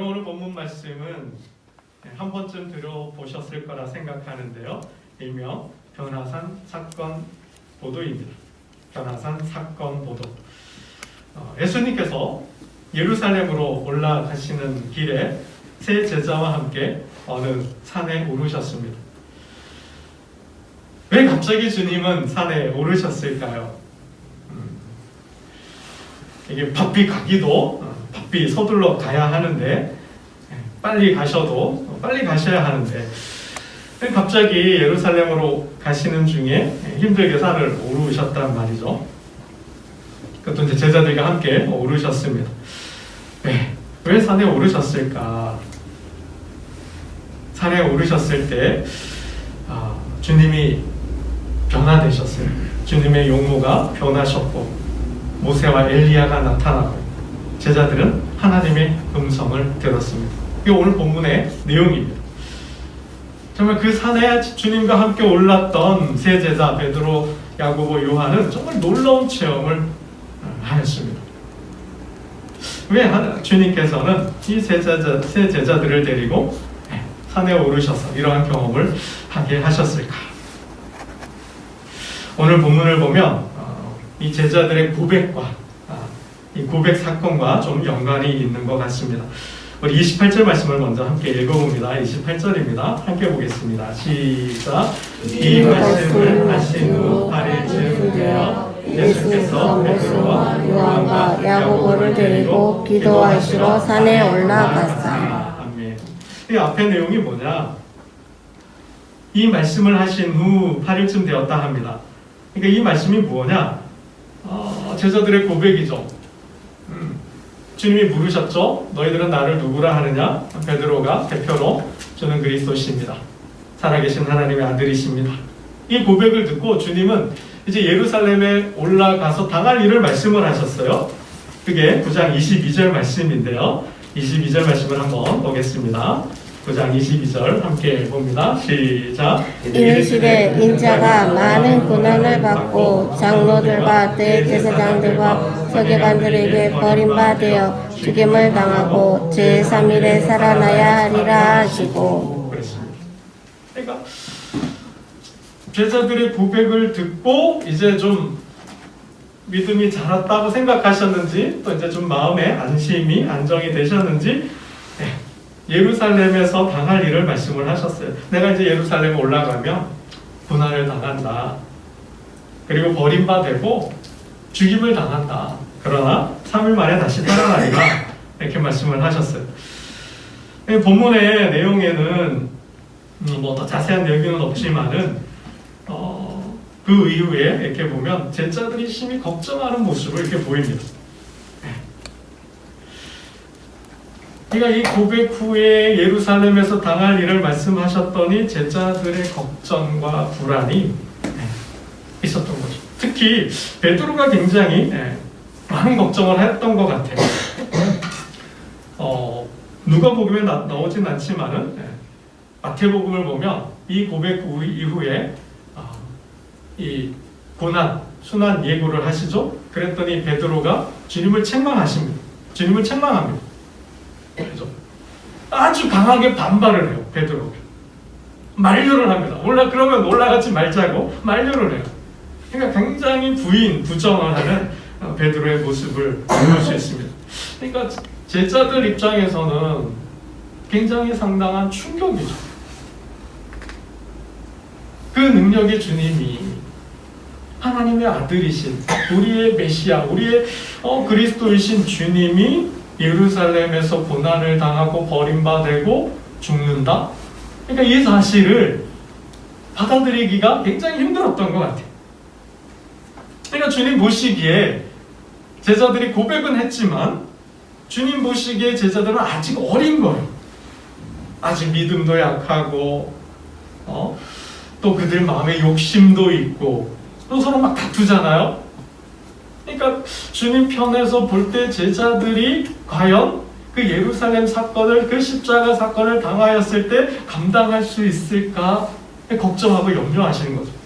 오늘 본문 말씀은 한 번쯤 들어보셨을 거라 생각하는데요. 일명 변화산 사건 보도입니다. 변화산 사건 보도. 어, 예수님께서 예루살렘으로 올라가시는 길에 세 제자와 함께 어느 산에 오르셨습니다. 왜 갑자기 주님은 산에 오르셨을까요? 음, 이게 바삐 가기도 어, 바삐 서둘러 가야 하는데 예, 빨리 가셔도 어, 빨리 가셔야 하는데 왜 갑자기 예루살렘으로 가시는 중에 예, 힘들게 산을 오르셨단 말이죠. 이제 제자들과 함께 오르셨습니다. 네, 왜 산에 오르셨을까? 산에 오르셨을 때 아, 주님이 변화되셨어요. 주님의 용모가 변하셨고 모세와 엘리야가 나타나고 제자들은 하나님의 음성을 들었습니다. 이게 오늘 본문의 내용입니다. 정말 그 산에 주님과 함께 올랐던 세 제자 베드로, 야고보, 요한은 정말 놀라운 체험을 하였습니다. 왜 주님께서는 이 세 제자, 세 제자들을 데리고 산에 오르셔서 이러한 경험을 하게 하셨을까? 오늘 본문을 보면 어, 이 제자들의 고백과 아, 이 고백 사건과 좀 연관이 있는 것 같습니다. 우리 28절 말씀을 먼저 함께 읽어봅니다. 28절입니다. 함께 보겠습니다. 시작. 이 말씀을 하신 후 8일쯤 되어 예수께서 베드로와 요한과 야고보를 데리고 기도하시러 산에 올라갔다. 아멘. 이 앞에 내용이 뭐냐? 이 말씀을 하신 후 8일쯤 되었다 합니다. 그러니까 이 말씀이 뭐냐? 어, 제자들의 고백이죠. 음, 주님이 물으셨죠. 너희들은 나를 누구라 하느냐? 베드로가 대표로 저는 그리스도십니다. 살아계신 하나님의 아들이십니다. 이 고백을 듣고 주님은 이제 예루살렘에 올라가서 당할 일을 말씀을 하셨어요. 그게 9장 22절 말씀인데요. 22절 말씀을 한번 보겠습니다. 9장 22절 함께 봅니다. 시작. 이르시되 인자가 많은 고난을 받고 장로들과 대제사장들과 서기관들에게 버림받아 죽임을 당하고 제3일에 살아나야 하리라 하시고. 그러니까 제자들의 고백을 듣고 이제 좀 믿음이 자랐다고 생각하셨는지 또 이제 좀 마음에 안심이 안정이 되셨는지 네, 예루살렘에서 당할 일을 말씀을 하셨어요. 내가 이제 예루살렘에 올라가면 고난을 당한다. 그리고 버림받고 죽임을 당한다. 그러나 3일 만에 다시 살아나리라. 이렇게 말씀을 하셨어요. 이 본문의 내용에는 뭐 더 자세한 내용은 없지만은 어, 그 이후에 이렇게 보면 제자들이 심히 걱정하는 모습을 이렇게 보입니다. 그러니까 이 고백 후에 예루살렘에서 당할 일을 말씀하셨더니 제자들의 걱정과 불안이 예, 있었던. 특히 베드로가 굉장히 예, 많은 걱정을 했던 것 같아요. 어, 누가복음에 나, 나오진 않지만은 예, 마태복음을 보면 이 고백 후- 이후에 어, 이 고난, 순환 예고를 하시죠. 그랬더니 베드로가 주님을 책망하십니다. 주님을 책망합니다. 그죠? 아주 강하게 반발을 해요. 베드로가 만류를 합니다. 올라 그러면 올라가지 말자고 만류를 해요. 그러니까 굉장히 부인 부정을 하는 어, 베드로의 모습을 볼 수 있습니다. 그러니까 제자들 입장에서는 굉장히 상당한 충격이죠. 그 능력의 주님이 하나님의 아들이신 우리의 메시아, 우리의 어, 그리스도이신 주님이 예루살렘에서 고난을 당하고 버림받고 죽는다. 그러니까 이 사실을 받아들이기가 굉장히 힘들었던 것 같아요. 그러니까 주님 보시기에 제자들이 고백은 했지만 주님 보시기에 제자들은 아직 어린 거예요. 아직 믿음도 약하고 어? 또 그들 마음에 욕심도 있고 또 서로 막 다투잖아요. 그러니까 주님 편에서 볼 때 제자들이 과연 그 예루살렘 사건을 그 십자가 사건을 당하였을 때 감당할 수 있을까 걱정하고 염려하시는 거죠.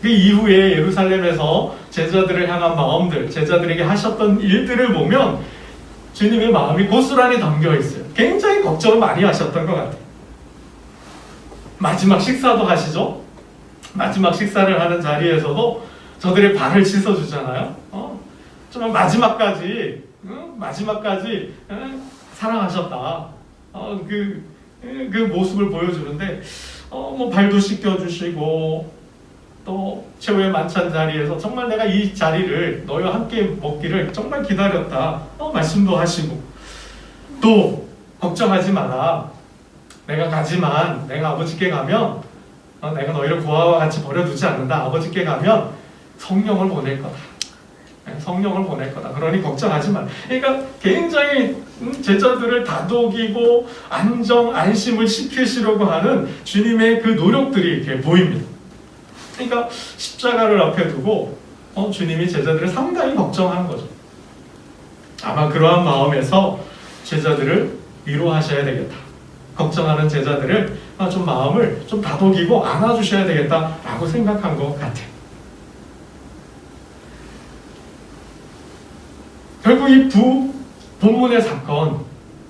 그 이후에 예루살렘에서 제자들을 향한 마음들, 제자들에게 하셨던 일들을 보면 주님의 마음이 고스란히 담겨 있어요. 굉장히 걱정을 많이 하셨던 것 같아요. 마지막 식사도 하시죠? 마지막 식사를 하는 자리에서도 저들의 발을 씻어주잖아요. 어? 정말 마지막까지, 응? 마지막까지 응? 사랑하셨다. 어, 그, 응, 그 모습을 보여주는데, 어, 뭐 발도 씻겨주시고, 또 최후의 만찬 자리에서 정말 내가 이 자리를 너희와 함께 먹기를 정말 기다렸다. 어, 말씀도 하시고, 또 걱정하지 마라. 내가 가지만 내가 아버지께 가면 어, 내가 너희를 고아와 같이 버려두지 않는다. 아버지께 가면 성령을 보낼 거다. 네, 성령을 보낼 거다. 그러니 걱정하지 마. 그러니까 굉장히 음, 제자들을 다독이고 안정, 안심을 시키시려고 하는 주님의 그 노력들이 이렇게 보입니다. 그러니까 십자가를 앞에 두고 어, 주님이 제자들을 상당히 걱정한 거죠. 아마 그러한 마음에서 제자들을 위로하셔야 되겠다. 걱정하는 제자들을 아, 좀 마음을 좀 다독이고 안아주셔야 되겠다라고 생각한 것 같아요. 결국 이 부 본문의 사건,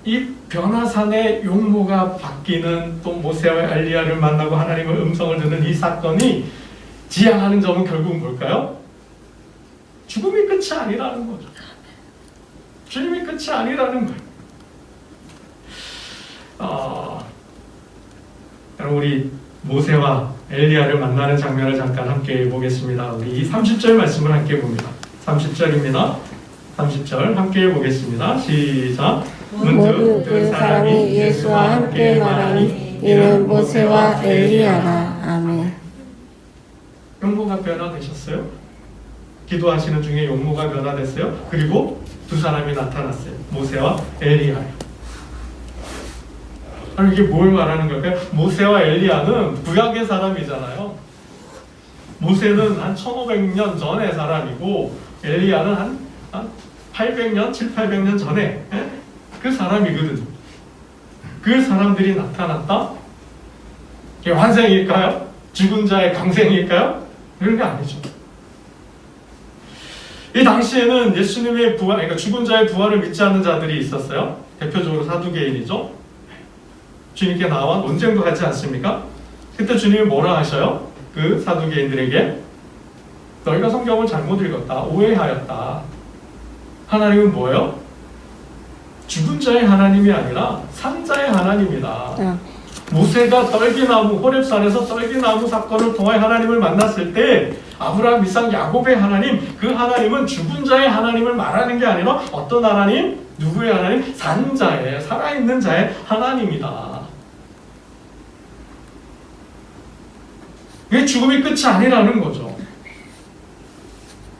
이 변화산의 용모가 바뀌는 또 모세와 엘리야를 만나고 하나님의 음성을 듣는 이 사건이 지향하는 점은 결국 뭘까요? 죽음이 끝이 아니라는 거죠. 주님이 끝이 아니라는 거예요. 어, 여러분 우리 모세와 엘리야를 만나는 장면을 잠깐 함께 보겠습니다. 우리 이 30절 말씀을 함께 봅니다. 30절입니다. 30절 함께 보겠습니다. 시작. 모두 그 사람이 예수와 함께 말하니 이는 모세와 엘리야라. 용모가 변화되셨어요? 기도하시는 중에 용모가 변화됐어요? 그리고 두 사람이 나타났어요. 모세와 엘리야요. 아니 이게 뭘 말하는 걸까요? 모세와 엘리야는 구약의 사람이잖아요. 모세는 한 1500년 전의 사람이고 엘리야는 한, 한 800년, 7, 800년 전에 예? 그 사람이거든요. 그 사람들이 나타났다? 이게 환생일까요? 죽은 자의 강생일까요? 그런 게 아니죠. 이 당시에는 예수님의 부활, 그러니까 죽은 자의 부활을 믿지 않는 자들이 있었어요. 대표적으로 사두개인이죠. 주님께 나와 논쟁도 하지 않습니까? 그때 주님이 뭐라 하셔요? 그 사두개인들에게 너희가 성경을 잘못 읽었다, 오해하였다. 하나님은 뭐예요? 죽은 자의 하나님이 아니라 산자의 하나님이다. 아, 모세가 떨기나무 호렙산에서 떨기나무 사건을 통해 하나님을 만났을 때 아브라함, 이삭, 야곱의 하나님 그 하나님은 죽은 자의 하나님을 말하는 게 아니라 어떤 하나님? 누구의 하나님? 산자의 살아있는 자의 하나님이다. 이게 죽음이 끝이 아니라는 거죠.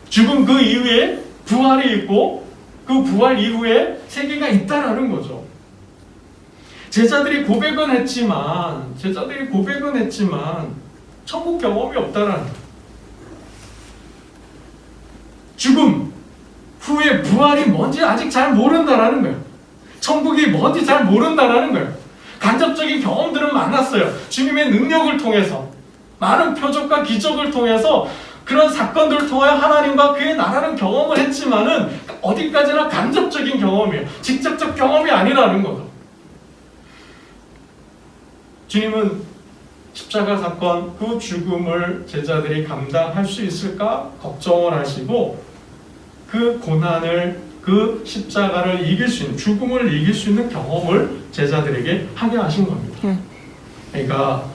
죽음 그 이후에 부활이 있고 그 부활 이후에 세계가 있다라는 거죠. 제자들이 고백은 했지만 제자들이 고백은 했지만 천국 경험이 없다라는. 죽음 후에 부활이 뭔지 아직 잘 모른다라는 거예요. 천국이 뭔지 잘 모른다라는 거예요. 간접적인 경험들은 많았어요. 주님의 능력을 통해서 많은 표적과 기적을 통해서 그런 사건들을 통하여 하나님과 그의 나라는 경험을 했지만은 어디까지나 간접적인 경험이에요. 직접적 경험이 아니라는 거죠. 주님은 십자가 사건 그 죽음을 제자들이 감당할 수 있을까 걱정을 하시고 그 고난을 그 십자가를 이길 수 있는 죽음을 이길 수 있는 경험을 제자들에게 하게 하신 겁니다. 음. 그러니까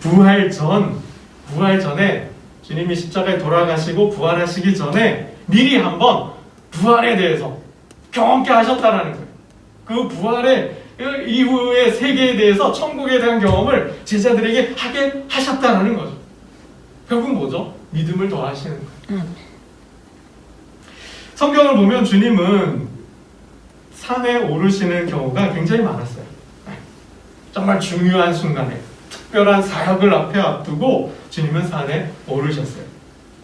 부활 전 부활 전에 주님이 십자가에 돌아가시고 부활하시기 전에 미리 한번 부활에 대해서 경험케 하셨다라는 거예요. 그 부활의 이후의 세계에 대해서 천국에 대한 경험을 제자들에게 하게 하셨다라는 거죠. 결국 뭐죠? 믿음을 더하시는 거예요. 음. 성경을 보면 주님은 산에 오르시는 경우가 굉장히 많았어요. 정말 중요한 순간에 특별한 사역을 앞에 앞두고 주님은 산에 오르셨어요.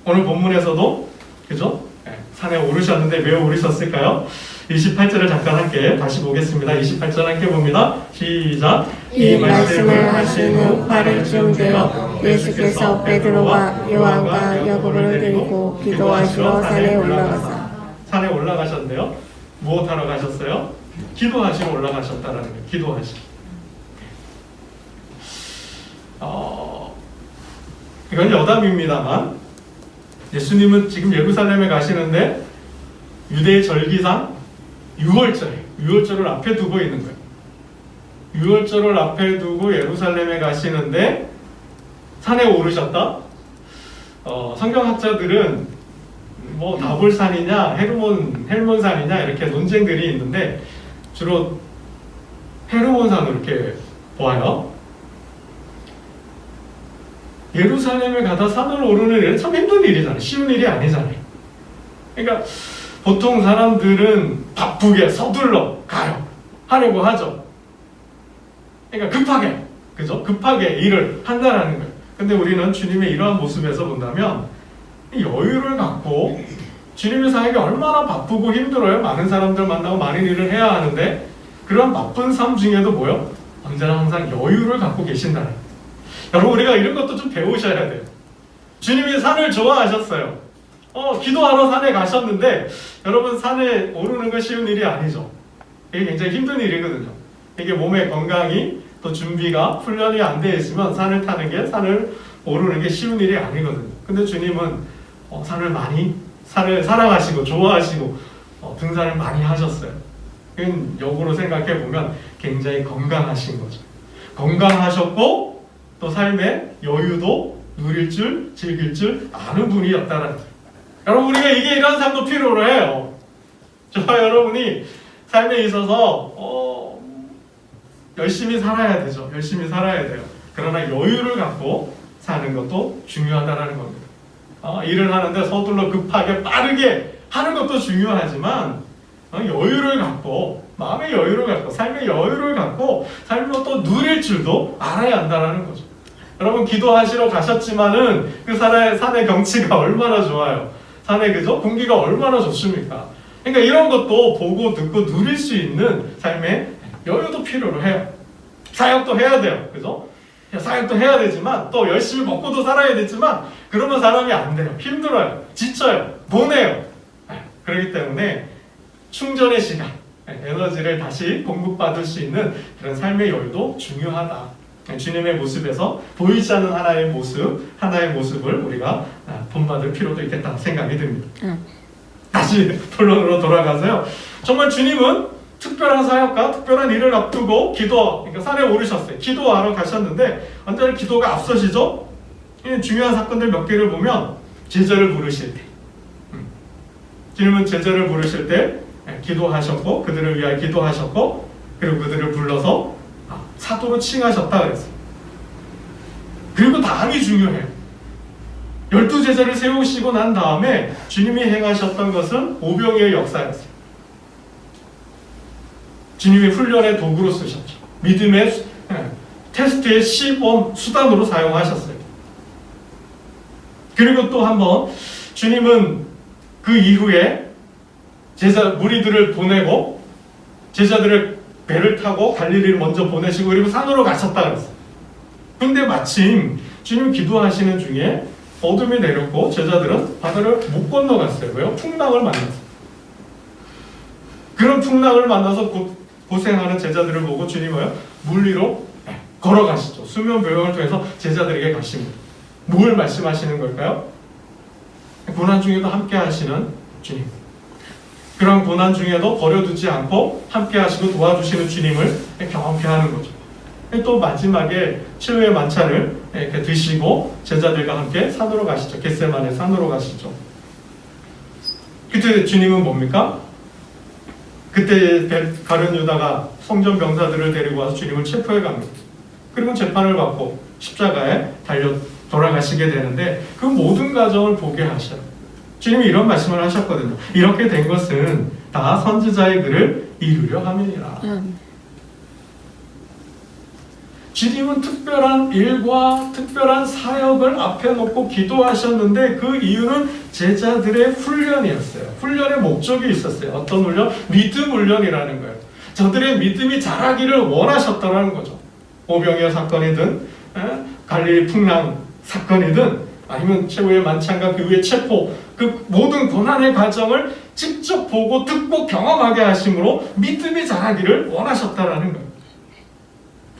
오늘 본문에서도 그죠? 네, 산에 오르셨는데 왜 오르셨을까요? 28절을 잠깐 함께 다시 보겠습니다. 28절 함께 봅니다. 시작. 이 말씀을 하신 후 8일쯤 되어 예수께서 베드로와 요한과 야고보를 데리고 기도하시러 산에 올라가사 산에 올라가셨는데요. 무엇 하러 가셨어요? 기도하시러 올라가셨다라는 거예요. 기도하시. 어, 이건 여담입니다만 예수님은 지금 예루살렘에 가시는데 유대의 절기상 6월절, 6월절을 앞에 두고 있는 거예요. 6월절을 앞에 두고 예루살렘에 가시는데 산에 오르셨다. 어, 성경학자들은 뭐 다볼산이냐 헤르몬 헬몬산이냐 이렇게 논쟁들이 있는데 주로 헤르몬산으로 이렇게 보아요. 예루살렘에 가다 산을 오르는 일은 참 힘든 일이잖아요. 쉬운 일이 아니잖아요. 그러니까 보통 사람들은 바쁘게 서둘러 가요. 하려고 하죠. 그러니까 급하게, 그죠? 급하게 일을 한다라는 거예요. 근데 우리는 주님의 이러한 모습에서 본다면 이 여유를 갖고 주님의 사역이 얼마나 바쁘고 힘들어요. 많은 사람들 만나고 많은 일을 해야 하는데 그런 바쁜 삶 중에도 뭐요? 언제나 항상 여유를 갖고 계신다는. 여러분 우리가 이런 것도 좀 배우셔야 돼요. 주님이 산을 좋아하셨어요. 어, 기도하러 산에 가셨는데 여러분 산에 오르는 건 쉬운 일이 아니죠. 이게 굉장히 힘든 일이거든요. 이게 몸의 건강이 또 준비가 훈련이 안돼 있으면 산을 타는 게 산을 오르는 게 쉬운 일이 아니거든요. 근데 주님은 어, 산을 많이 산을 사랑하시고 좋아하시고 어, 등산을 많이 하셨어요. 이건 역으로 생각해 보면 굉장히 건강하신 거죠. 건강하셨고 또 삶의 여유도 누릴 줄 즐길 줄 아는 분이었다는. 여러분 우리가 이게 이런 삶도 필요로 해요. 저와 여러분이 삶에 있어서 어, 열심히 살아야 되죠. 열심히 살아야 돼요. 그러나 여유를 갖고 사는 것도 중요하다라는 겁니다. 어, 일을 하는데 서둘러 급하게 빠르게 하는 것도 중요하지만 어, 여유를 갖고 마음의 여유를 갖고 삶의 여유를 갖고 삶을 또 누릴 줄도 알아야 한다라는 거죠. 여러분 기도하시러 가셨지만은 그 산의 산의 경치가 얼마나 좋아요. 산의 그죠 공기가 얼마나 좋습니까? 그러니까 이런 것도 보고 듣고 누릴 수 있는 삶의 여유도 필요로 해요. 사역도 해야 돼요. 그죠? 사역도 해야 되지만 또 열심히 먹고도 살아야 되지만 그러면 사람이 안 돼요. 힘들어요. 지쳐요. 보내요. 그렇기 때문에 충전의 시간, 에너지를 다시 공급받을 수 있는 그런 삶의 여유도 중요하다. 주님의 모습에서 보이지 않는 하나의 모습, 하나의 모습을 우리가 본받을 필요도 있겠다 생각이 듭니다. 음. 다시 본론으로 돌아가서요. 정말 주님은 특별한 사역과 특별한 일을 앞두고 기도, 그러니까 산에 오르셨어요. 기도하러 가셨는데 언제나 기도가 앞서시죠? 이 중요한 사건들 몇 개를 보면 제자를 부르실 때, 음. 주님은 제자를 부르실 때 예, 기도하셨고 그들을 위하여 기도하셨고 그리고 그들을 불러서 아, 사도로 칭하셨다 그랬어요. 그리고 다음이 중요해요. 열두 제자를 세우시고 난 다음에 주님이 행하셨던 것은 오병이의 역사였어요. 주님이 훈련의 도구로 쓰셨죠. 믿음의 수- 예, 테스트의 시범 수단으로 사용하셨어요. 그리고 또 한번 주님은 그 이후에 제자 무리들을 보내고 제자들을 배를 타고 갈릴리를 먼저 보내시고 그리고 산으로 가셨다 그랬어요. 근데 마침 주님 기도하시는 중에 어둠이 내렸고 제자들은 바다를 못 건너갔어요. 왜요? 풍랑을 만났어요. 그런 풍랑을 만나서 고, 고생하는 제자들을 보고 주님은 물 위로 걸어가시죠. 수면 배경을 통해서 제자들에게 가십니다. 뭘 말씀하시는 걸까요? 고난 중에도 함께 하시는 주님. 그런 고난 중에도 버려두지 않고 함께 하시고 도와주시는 주님을 경험케 하는 거죠. 또 마지막에 최후의 만찬을 이렇게 드시고 제자들과 함께 산으로 가시죠. 겟세만의 산으로 가시죠. 그때 주님은 뭡니까? 그때 벨- 가룟 유다가 성전 병사들을 데리고 와서 주님을 체포해 갑니다. 그리고 재판을 받고 십자가에 달려 돌아가시게 되는데 그 모든 과정을 보게 하셔요. 주님이 이런 말씀을 하셨거든요. 이렇게 된 것은 다 선지자의 글을 이루려 함이니라. 음. 주님은 특별한 일과 특별한 사역을 앞에 놓고 기도하셨는데 그 이유는 제자들의 훈련이었어요. 훈련의 목적이 있었어요. 어떤 훈련? 믿음 훈련이라는 거예요. 저들의 믿음이 자라기를 원하셨다는 거죠. 오병이어 사건이든 에? 갈릴리 풍랑 사건이든 아니면 최후의 만찬과 그 후의 체포 그 모든 고난의 과정을 직접 보고 듣고 경험하게 하심으로 믿음이 자라기를 원하셨다라는 거예요.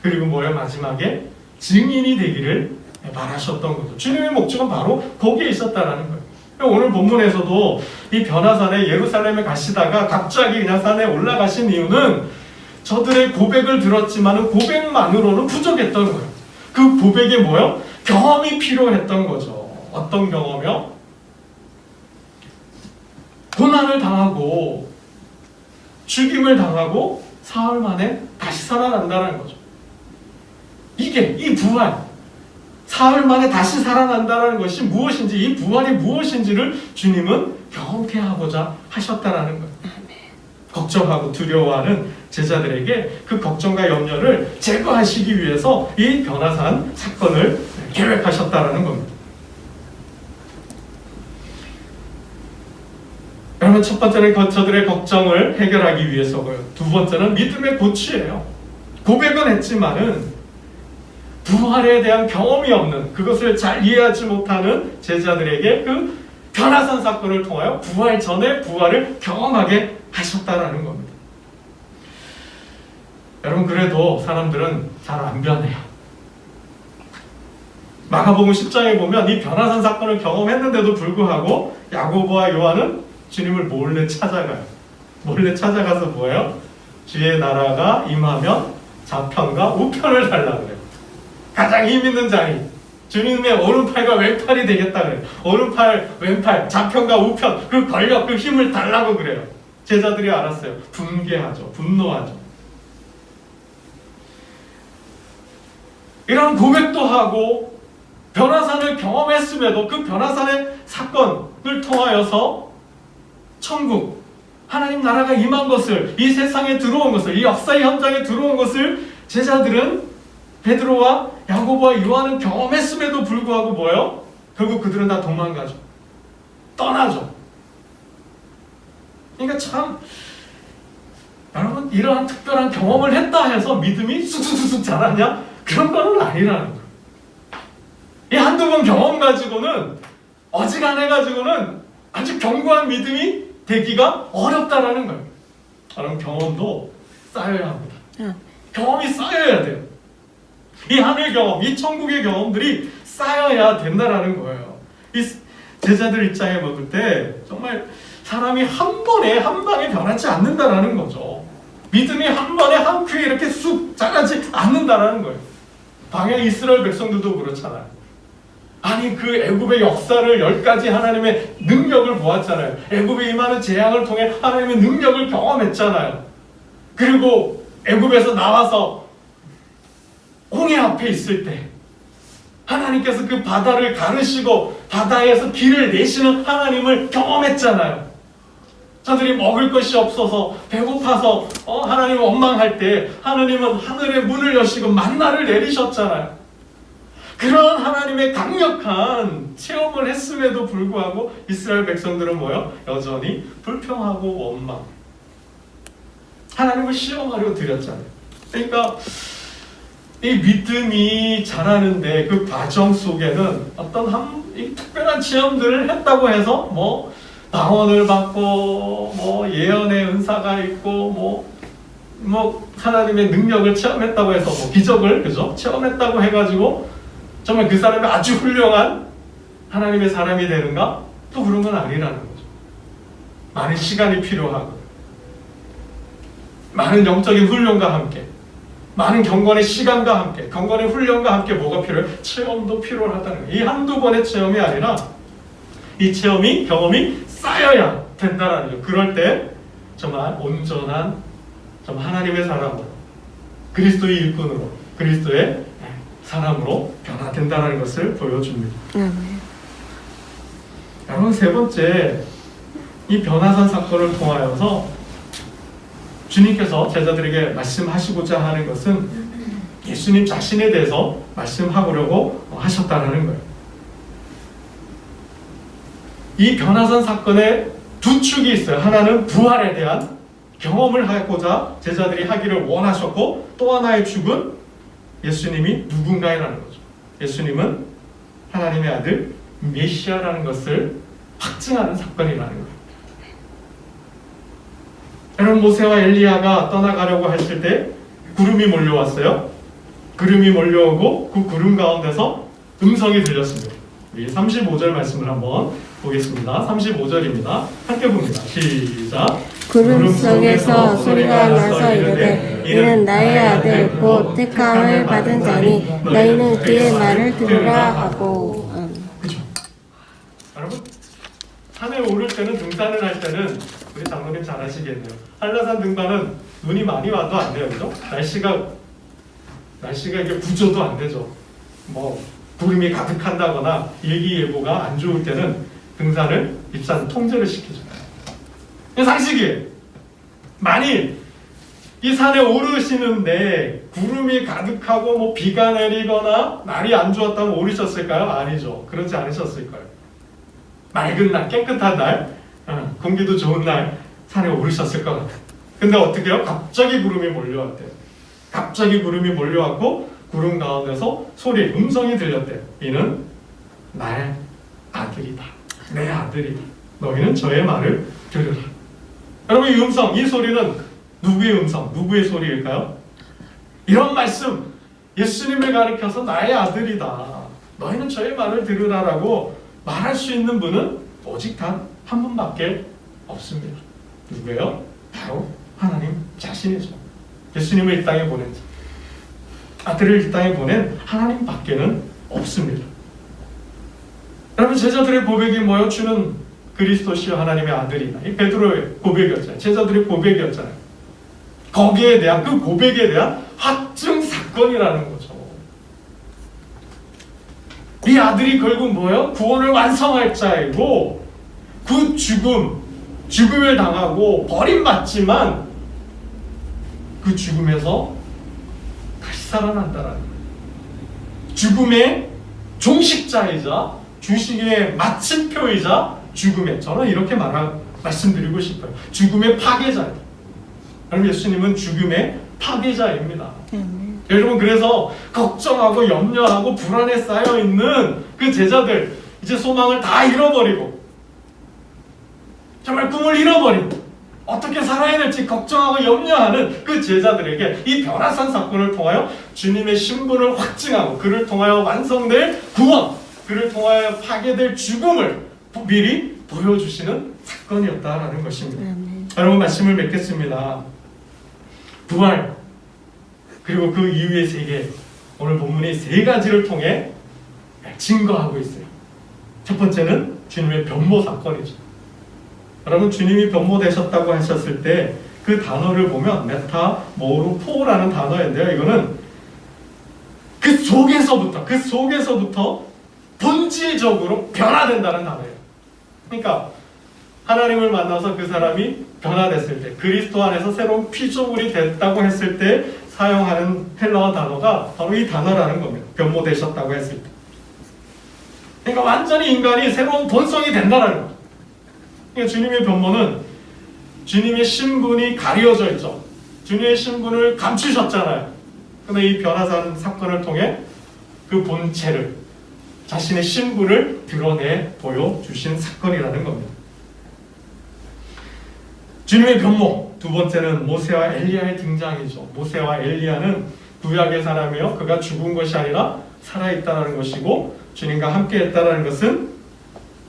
그리고 뭐예요? 마지막에 증인이 되기를 바라셨던 거죠. 주님의 목적은 바로 거기에 있었다라는 거예요. 오늘 본문에서도 이 변화산에 예루살렘에 가시다가 갑자기 그냥 산에 올라가신 이유는 저들의 고백을 들었지만은 고백만으로는 부족했던 거예요. 그 고백이 뭐요? 경험이 필요했던 거죠. 어떤 경험이요? 고난을 당하고 죽임을 당하고 사흘 만에 다시 살아난다는 거죠. 이게 이 부활 사흘 만에 다시 살아난다는 것이 무엇인지 이 부활이 무엇인지를 주님은 경험케 하고자 하셨다라는 거예요. 걱정하고 두려워하는 제자들에게 그 걱정과 염려를 제거하시기 위해서 이 변화산 사건을 계획하셨다라는 겁니다. 여러분 첫 번째는 거- 저들의 걱정을 해결하기 위해서고요. 두 번째는 믿음의 고취예요. 고백은 했지만은 부활에 대한 경험이 없는 그것을 잘 이해하지 못하는 제자들에게 그 변화산 사건을 통하여 부활 전에 부활을 경험하게 하셨다라는 겁니다. 여러분 그래도 사람들은 잘 안 변해요. 마가복음 10장에 보면 이 변화산 사건을 경험했는데도 불구하고 야고보와 요한은 주님을 몰래 찾아가요. 몰래 찾아가서 뭐예요? 주의 나라가 임하면 좌편과 우편을 달라 그래요. 가장 힘 있는 자리. 주님의 오른팔과 왼팔이 되겠다 그래요. 오른팔, 왼팔, 좌편과 우편, 그 권력, 그 힘을 달라고 그래요. 제자들이 알았어요. 분개하죠. 분노하죠. 이런 고백도 하고 변화산을 경험했음에도 그 변화산의 사건을 통하여서 천국, 하나님 나라가 임한 것을, 이 세상에 들어온 것을, 이 역사의 현장에 들어온 것을 제자들은 베드로와 야고보와 요한은 경험했음에도 불구하고 뭐예요? 결국 그들은 다 도망가죠. 떠나죠. 그러니까 참 여러분 이러한 특별한 경험을 했다 해서 믿음이 쑥쑥쑥 자라냐? 그런 거는 아니라는 거예요. 이 한두 번 경험 가지고는 어지간해 가지고는 아주 견고한 믿음이 되기가 어렵다라는 거예요. 여러분 경험도 쌓여야 합니다. 응. 경험이 쌓여야 돼요. 이 하늘 경험, 이 천국의 경험들이 쌓여야 된다라는 거예요. 이 제자들 입장에 먹을 때 정말 사람이 한 번에 한 방에 변하지 않는다라는 거죠. 믿음이 한 번에 한 큐에 이렇게 쑥 자라지 않는다라는 거예요. 방해 이스라엘 백성들도 그렇잖아요. 아니 그 애굽의 역사를 열 가지 하나님의 능력을 보았잖아요. 애굽에 임하는 재앙을 통해 하나님의 능력을 경험했잖아요. 그리고 애굽에서 나와서 홍해 앞에 있을 때 하나님께서 그 바다를 가르시고 바다에서 길을 내시는 하나님을 경험했잖아요. 저들이 먹을 것이 없어서 배고파서 어, 하나님을 원망할 때 하나님은 하늘의 문을 여시고 만나를 내리셨잖아요. 그런 하나님의 강력한 체험을 했음에도 불구하고 이스라엘 백성들은 뭐요? 여전히 불평하고 원망. 하나님을 시험하려 드렸잖아요. 그러니까 이 믿음이 자라는데 그 과정 속에는 어떤 한, 이 특별한 체험들을 했다고 해서 뭐 방언을 받고 뭐 예언의 은사가 있고 뭐, 뭐 하나님의 능력을 체험했다고 해서 뭐 기적을 그죠 체험했다고 해가지고 정말 그 사람이 아주 훌륭한 하나님의 사람이 되는가 또 그런 건 아니라는 거죠. 많은 시간이 필요하고 많은 영적인 훈련과 함께 많은 경건의 시간과 함께 경건의 훈련과 함께 뭐가 필요해? 체험도 필요하다는 거예요. 이 한두 번의 체험이 아니라 이 체험이 경험이 쌓여야 된다는 거예요. 그럴 때 정말 온전한 정말 하나님의 사람으로 그리스도의 일꾼으로 그리스도의 사람으로 변화된다는 것을 보여줍니다. 아멘. 여러분 세 번째 이 변화산 사건을 통하여서 주님께서 제자들에게 말씀하시고자 하는 것은 예수님 자신에 대해서 말씀하려고 하셨다는 거예요. 이 변화산 사건에 두 축이 있어요. 하나는 부활에 대한 경험을 하고자 제자들이 하기를 원하셨고 또 하나의 축은 예수님이 누군가라는 거죠. 예수님은 하나님의 아들 메시아라는 것을 확증하는 사건이라는 거예요. 여러분 모세와 엘리야가 떠나가려고 했을 때 구름이 몰려왔어요. 구름이 몰려오고 그 구름 가운데서 음성이 들렸습니다. 우리 35절 말씀을 한번 보겠습니다. 35절입니다. 함께 봅니다. 시작. 구름 속에서 소리가 나서 이르되 이는 나의 아들 곧 택함을 받은 자니 너희는 그의 말을 들으라 하고 음. 그죠? 여러분 산에 오를 때는 등산을 할 때는 우리 장로님 잘 아시겠네요. 한라산 등반은 눈이 많이 와도 안 돼요, 그죠? 날씨가 날씨가 이게 구조도 안 되죠. 뭐 구름이 가득한다거나 일기예보가 안 좋을 때는 등산을 입산 통제를 시키죠. 상식이에요. 만일 이 산에 오르시는데 구름이 가득하고 뭐 비가 내리거나 날이 안 좋았다면 오르셨을까요? 아니죠. 그렇지 않으셨을 거예요. 맑은 날, 깨끗한 날, 어, 공기도 좋은 날 산에 오르셨을 것 같아요. 근데 어떻게 해요? 갑자기 구름이 몰려왔대요. 갑자기 구름이 몰려왔고 구름 가운데서 소리, 음성이 들렸대요. 이는 나의 아들이다. 내 아들이다. 너희는 저의 말을 들으라. 여러분 이 음성, 이 소리는 누구의 음성, 누구의 소리일까요? 이런 말씀, 예수님을 가리켜서 나의 아들이다. 너희는 저의 말을 들으라라고 말할 수 있는 분은 오직 단 한 분밖에 없습니다. 누구예요? 바로 하나님 자신이죠. 예수님을 이 땅에 보낸 자. 아들을 이 땅에 보낸 하나님 밖에는 없습니다. 여러분 제자들의 고백이 뭐요? 주는 그리스도시요 하나님의 아들이다. 이 베드로의 고백이었잖아요. 제자들의 고백이었잖아요. 거기에 대한 그 고백에 대한 확증 사건이라는 거죠. 이 아들이 결국 뭐예요? 구원을 완성할 자이고 그 죽음, 죽음을 당하고 버림받지만 그 죽음에서 다시 살아난다라는 거예요. 죽음의 종식자이자 주식의 마침표이자 죽음의 저는 이렇게 말하, 말씀드리고 싶어요. 죽음의 파괴자예요. 여러분 예수님은 죽음의 파괴자입니다. 여러분 그래서 걱정하고 염려하고 불안에 쌓여 있는 그 제자들 이제 소망을 다 잃어버리고 정말 꿈을 잃어버리고 어떻게 살아야 될지 걱정하고 염려하는 그 제자들에게 이 변화산 사건을 통하여 주님의 신분을 확증하고 그를 통하여 완성될 구원, 그를 통하여 파괴될 죽음을 미리 보여주시는 사건이었다라는 것입니다. 아멘. 여러분 말씀을 맺겠습니다. 부활 그리고 그 이후의 세계 오늘 본문이 세 가지를 통해 증거하고 있어요. 첫 번째는 주님의 변모 사건이죠. 여러분 주님이 변모되셨다고 하셨을 때 그 단어를 보면 메타 모르포라는 단어인데요. 이거는 그 속에서부터 그 속에서부터 본질적으로 변화된다는 단어예요. 그러니까 하나님을 만나서 그 사람이 변화됐을 때 그리스도 안에서 새로운 피조물이 됐다고 했을 때 사용하는 헬라어 단어가 바로 이 단어라는 겁니다. 변모되셨다고 했을 때. 그러니까 완전히 인간이 새로운 본성이 된다는 거죠. 그러니까 주님의 변모는 주님의 신분이 가려져 있죠. 주님의 신분을 감추셨잖아요. 근데 이 변화산 사건을 통해 그 본체를 자신의 신분을 드러내 보여주신 사건이라는 겁니다. 주님의 변모 두 번째는 모세와 엘리야의 등장이죠. 모세와 엘리야는 구약의 사람이요 그가 죽은 것이 아니라 살아 있다라는 것이고 주님과 함께 했다라는 것은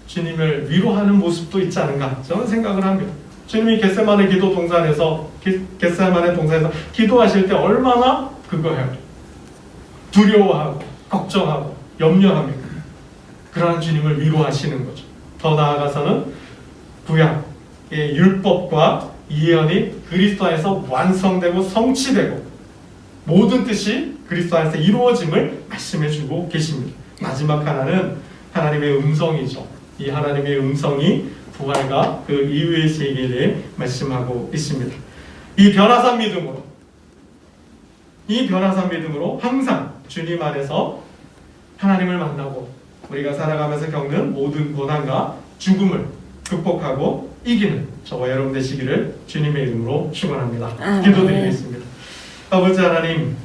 주님을 위로하는 모습도 있지 않은가 저는 생각을 합니다. 주님이 겟세만의 기도 동산에서 겟- 겟세만의 동산에서 기도하실 때 얼마나 그거예요. 두려워하고 걱정하고 염려하며 그러한 주님을 위로하시는 거죠. 더 나아가서는 구약의 율법과 예언이 그리스도 안에서 완성되고 성취되고 모든 뜻이 그리스도 안에서 이루어짐을 말씀해 주고 계십니다. 마지막 하나는 하나님의 음성이죠. 이 하나님의 음성이 부활과 그 이후의 세계에 대해 말씀하고 있습니다. 이 변화산 믿음으로 이 변화산 믿음으로 항상 주님 안에서 하나님을 만나고 우리가 살아가면서 겪는 모든 고난과 죽음을 극복하고 이기는 저와 여러분 되시기를 주님의 이름으로 축원합니다. 기도드리겠습니다. 아버지 하나님